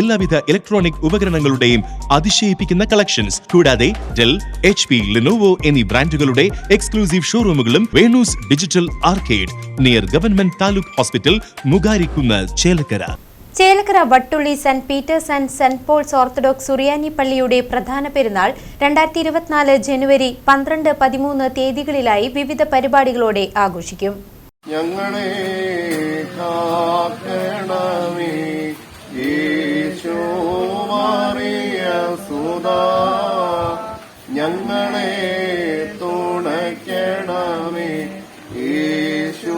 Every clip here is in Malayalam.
എല്ലാവിധ ഇലക്ട്രോണിക് ഉപകരണങ്ങളുടെയും അതിശയിപ്പിക്കുന്ന കളക്ഷൻസ് കൂടാതെ ഡെൽ എച്ച് പി ലിനോവോ എന്നീ ബ്രാൻഡുകളുടെ exclusive ഷോറൂമുകളും Venus digital arcade near government taluk hospital മുഗാരിക്കുന്ന Chelakkara. Chelakkara Vattulli saint Peter's and saint Paul's orthodox സുറിയാനി പള്ളിയുടെ പ്രധാന പെരുന്നാൾ രണ്ടായിരത്തി ഇരുപത്തിനാല് ജനുവരി പന്ത്രണ്ട് പതിമൂന്ന് തീയതികളിലായി വിവിധ പരിപാടികളോടെ ആഘോഷിക്കും. ഞങ്ങളെ ഞങ്ങളെ തുണയ്ക്കണമേ. യേശു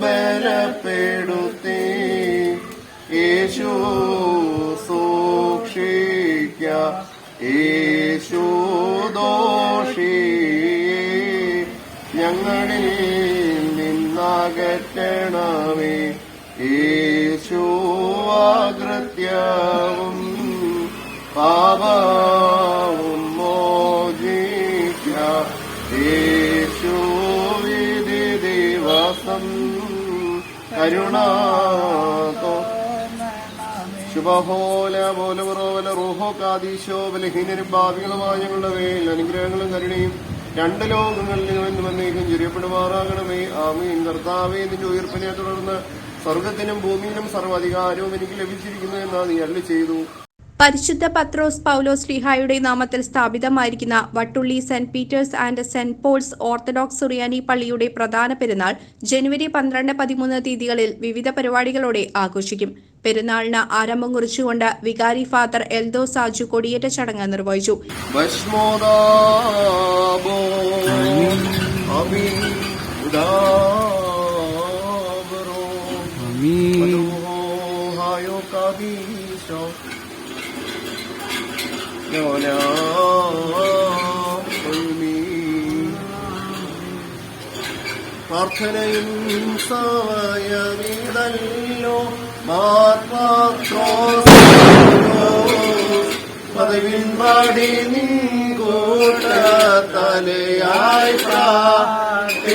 ബലപ്പെടുത്തി. യേശു സൂക്ഷിക്ക. യേശു ദോഷി. ഞങ്ങളിൽ നിന്നകറ്റണമേ. യേശു ആകൃത്യവും പാപവും ദിവസം കരുണാതോ ശുഭഹോല പോലവറോല റൂഹോ ബലഹീനരും ഭാവികളുമായ ഞങ്ങളുടെ മേൽ അനുഗ്രഹങ്ങളും കരുണയും രണ്ട് ലോകങ്ങളിൽ നിന്ന് വന്നേക്കും ചുരിയപ്പെടുമാറാകണമേ. ആമീൻ. കർത്താവേ നിന്റെ ഉയർപ്പിനെ തുടർന്ന് സ്വർഗത്തിനും ഭൂമിയിലും സർവാധികാരവും എനിക്ക് ലഭിച്ചിരിക്കുന്നു എന്നാണ് നീ അല്ല ചെയ്തു. പരിശുദ്ധ പത്രോസ് പൗലോസ് ശ്രീഹായുടെ നാമത്തിൽ സ്ഥാപിതമായിരിക്കുന്ന Vattulli saint Peter's and saint Paul's orthodox സുറിയാനി പള്ളിയുടെ പ്രധാന പെരുന്നാൾ ജനുവരി പന്ത്രണ്ട് പതിമൂന്ന് തീയതികളിൽ വിവിധ പരിപാടികളോടെ ആഘോഷിക്കും. പെരുന്നാളിന് ആരംഭം കുറിച്ചുകൊണ്ട് വികാരി ഫാദർ എൽദോ സാജു കൊടിയേറ്റ ചടങ്ങ് നിർവഹിച്ചു. യോനാ പ്രാർത്ഥനയും സമയമീതല്ലോ മാർപ്പാത്രോ പദവിൻ പാടി നിൻകൂട്ട തലയായി പ്രാർത്ഥിക്കാം.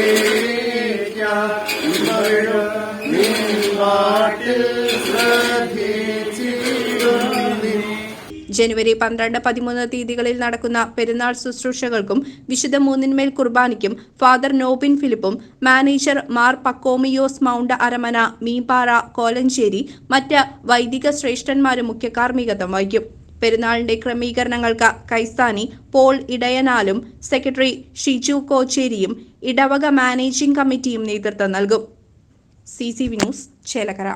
ജനുവരി പന്ത്രണ്ട് പതിമൂന്ന് തീയതികളിൽ നടക്കുന്ന പെരുന്നാൾ ശുശ്രൂഷകൾക്കും വിശുദ്ധ മൂന്നിന്മേൽ കുർബാനയ്ക്കും ഫാദർ നോബിൻ ഫിലിപ്പും മാനേജർ മാർ പക്കോമിയോസ് മൗണ്ട് അരമന മീപാറ കോലഞ്ചേരി മറ്റ് വൈദിക ശ്രേഷ്ഠന്മാരും മുഖ്യ കാർമ്മികത്വം വഹിക്കും. പെരുന്നാളിന്റെ ക്രമീകരണങ്ങൾക്ക് കൈസ്ഥാനി പോൾ ഇടയനാലും സെക്രട്ടറി ഷിജു കോച്ചേരിയും ഇടവക മാനേജിംഗ് കമ്മിറ്റിയും നേതൃത്വം നൽകും. C C V news Chelakkara.